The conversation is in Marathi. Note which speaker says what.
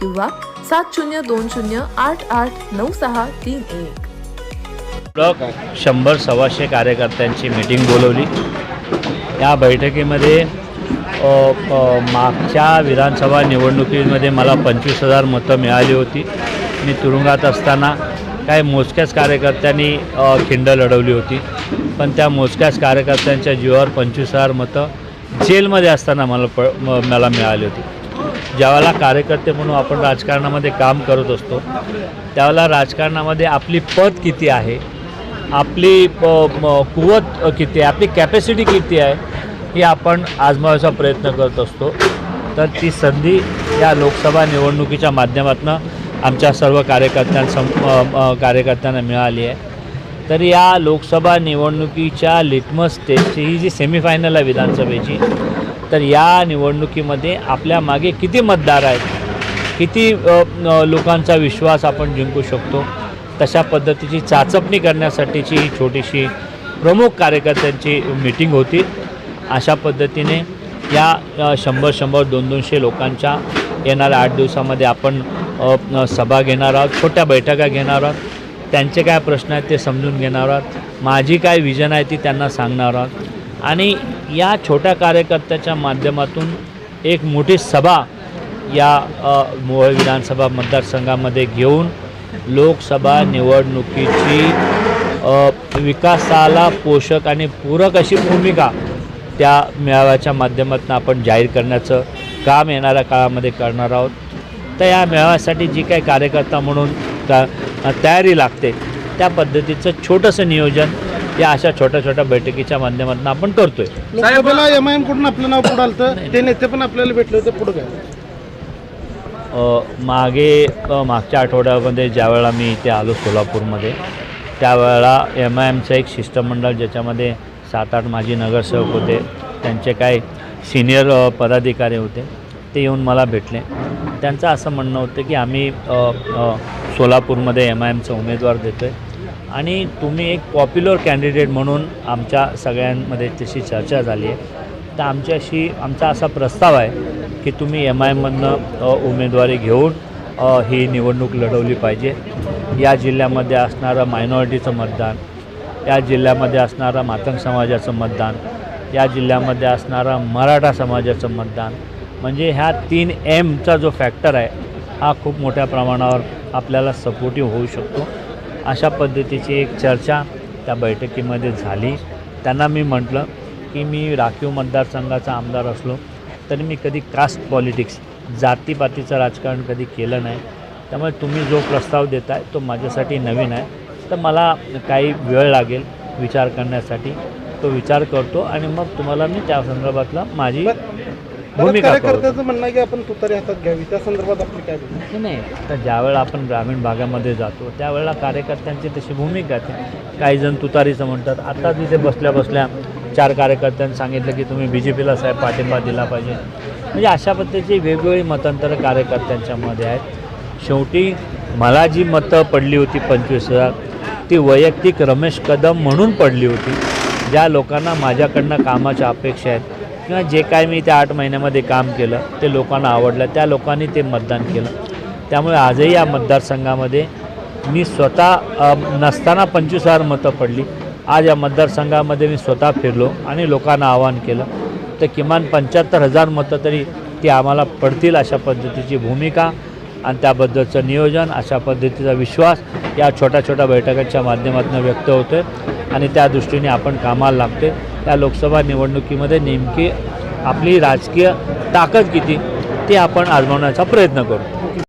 Speaker 1: किंवा सात शून्य दोन शून्य आठ आठ नऊ सहा तीन एक.
Speaker 2: ब्लॉक शंभर सव्वाशे कार्यकर्त्यांची मीटिंग बोलवली. या बैठकीमध्ये मागच्या विधानसभा निवडणुकीमध्ये मला पंचवीस हजार मतं मिळाली होती. मी तुरुंगात असताना काही मोजक्याच कार्यकर्त्यांनी खिंड लढवली होती. पण त्या मोजक्याच कार्यकर्त्यांच्या जीवावर पंचवीस हजार मतं जेलमध्ये असताना मला प मला मिळाली होती. ज्यावेळेला कार्यकर्ते म्हणून आपण राजकारणामध्ये काम करत असतो त्यावेळेला राजकारणामध्ये आपली पद किती आहे आपली प- कुवत किती आहे आपली कॅपॅसिटी किती आहे ही आपण आजमावायचा प्रयत्न करत असतो. तर ती संधी या लोकसभा निवडणुकीच्या माध्यमातून आमच्या सर्व कार्यकर्त्यांसम कार्यकर्त्यांना मिळाली आहे. तर या लोकसभा निवडणुकीच्या लिटमस टेस्टची ही जी सेमीफायनल आहे विधानसभेची तर या निवडणुकीमध्ये आपल्या मागे किती मतदार आहेत? किती लोकांचा विश्वास आपण जिंकू शकतो? तशा पद्धतीची चाचपणी करण्यासाठीची ही छोटीशी प्रमुख कार्यकर्त्यांची मीटिंग होती. अशा पद्धतीने या शंभर शंभर दोन दोनशे लोकांच्या येणाऱ्या आठ दिवसामध्ये आपण सभा घेणार आहोत छोट्या बैठका घेणार आहोत. त्यांचे काय प्रश्न आहेत ते समजून घेणार आहोत. माझी काय विजन आहे ती त्यांना सांगणार आहोत. आणि या छोट्या कार्यकर्त्याच्या माध्यमातून एक मोठी सभा या अ, मोहोळ विधानसभा मतदारसंघामध्ये घेऊन लोकसभा निवडणुकीची विकासाला पोषक आणि पूरक अशी भूमिका त्या मेळाव्याच्या माध्यमातून आपण जाहीर करण्याचं काम येणाऱ्या काळामध्ये करणार आहोत. तर या मेळाव्यासाठी जी काही कार्यकर्ता म्हणून तयारी लागते त्या पद्धतीचं छोटंसं नियोजन या अशा छोट्या छोट्या बैठकीच्या माध्यमातून आपण करतोय.
Speaker 3: लोकसभेला एम आय एमकडून आपलं नाव पुढं आलं ते नेते पण आपल्याला भेटले होते पुढं काय?
Speaker 2: अ, मागे मागच्या आठवड्यामध्ये ज्यावेळेला मी इथे आलो सोलापूरमध्ये त्यावेळेला एम आय एमचं एक शिष्टमंडळ ज्याच्यामध्ये सात आठ माजी नगरसेवक होते त्यांचे काही सिनियर पदाधिकारी होते ते येऊन मला भेटले. त्यांचं असं म्हणणं होतं की आम्ही सोलापूरमध्ये एम आय एमचा उमेदवार देतो आहे आणि तुम्ही एक पॉप्युलर कॅन्डिडेट म्हणून आमच्या सगळ्यांमध्ये तशी चर्चा झाली आहे. तर आमच्याशी आमचा असा प्रस्ताव आहे की तुम्ही एम आय एममधनं उमेदवारी घेऊन ही निवडणूक लढवली पाहिजे. या जिल्ह्यामध्ये असणारं मायनॉरिटीचं मतदान या जिल्ह्यामध्ये असणारं मातंग समाजाचं मतदान या जिल्ह्यामध्ये असणारं मराठा समाजाचं मतदान. म्हणजे ह्या तीन एमचा जो फॅक्टर आहे हा खूप मोठ्या प्रमाणावर आपल्याला सपोर्टिव्ह होऊ शकतो. अशा पद्धतीची एक चर्चा त्या बैठकीमध्ये झाली. त्यांना मी म्हटलं की मी राखीव मतदारसंघाचा आमदार असलो तरी मी कधी कास्ट पॉलिटिक्स जातीपातीचं राजकारण कधी केलं नाही. त्यामुळे तुम्ही जो प्रस्ताव देताय तो माझ्यासाठी नवीन आहे. तर मला काही वेळ लागेल विचार करण्यासाठी. तो विचार करतो आणि मग तुम्हाला मी त्या संदर्भातला माझी भूमिका कळवतो.
Speaker 3: कार्यकर्त्याचं म्हणणं आहे की आपण तुतारी हातात घ्यावी. त्या संदर्भात आपली काय भूमिका?
Speaker 2: नाही नाही. तर ज्यावेळेला आपण ग्रामीण भागामध्ये जातो त्यावेळेला कार्यकर्त्यांची तशी भूमिका आहे. काही जण तुतारीचं म्हणतात. आता तिथे बसल्या बसल्या चार कार्यकर्त्यांनी सांगितलं की तुम्ही बी जे पीला साहेब पाठिंबा दिला पाहिजे. म्हणजे अशा पद्धतीची वेगवेगळी मतांतरं कार्यकर्त्यांच्यामध्ये आहेत. शेवटी मला जी मतं पडली होती पंचवीस हजार ती वैयक्तिक रमेश कदम म्हणून पडली होती. ज्या लोकांना माझ्याकडनं कामाच्या अपेक्षा आहेत किंवा जे काय मी त्या आठ महिन्यामध्ये काम केलं ते लोकांना आवडलं त्या लोकांनी ते मतदान केलं. त्यामुळे आजही या मतदारसंघामध्ये मी स्वतः नसताना पंचवीस हजार मतं पडली. आज या मतदारसंघामध्ये मी स्वतः फिरलो आणि लोकांना आवाहन केलं तर किमान पंच्याहत्तर हजार मतं तरी ती आम्हाला पडतील अशा पद्धतीची भूमिका आणि त्याबद्दलचं नियोजन अशा पद्धतीचा विश्वास या छोट्या छोट्या बैठकांच्या माध्यमातून व्यक्त होतो आहे आणि त्या दृष्टीने आपण कामाला लागतो या लोकसभा निवडणुकीमध्ये नेमकी आपली राजकीय ताकद किती ते आपण आजमावण्याचा प्रयत्न करू.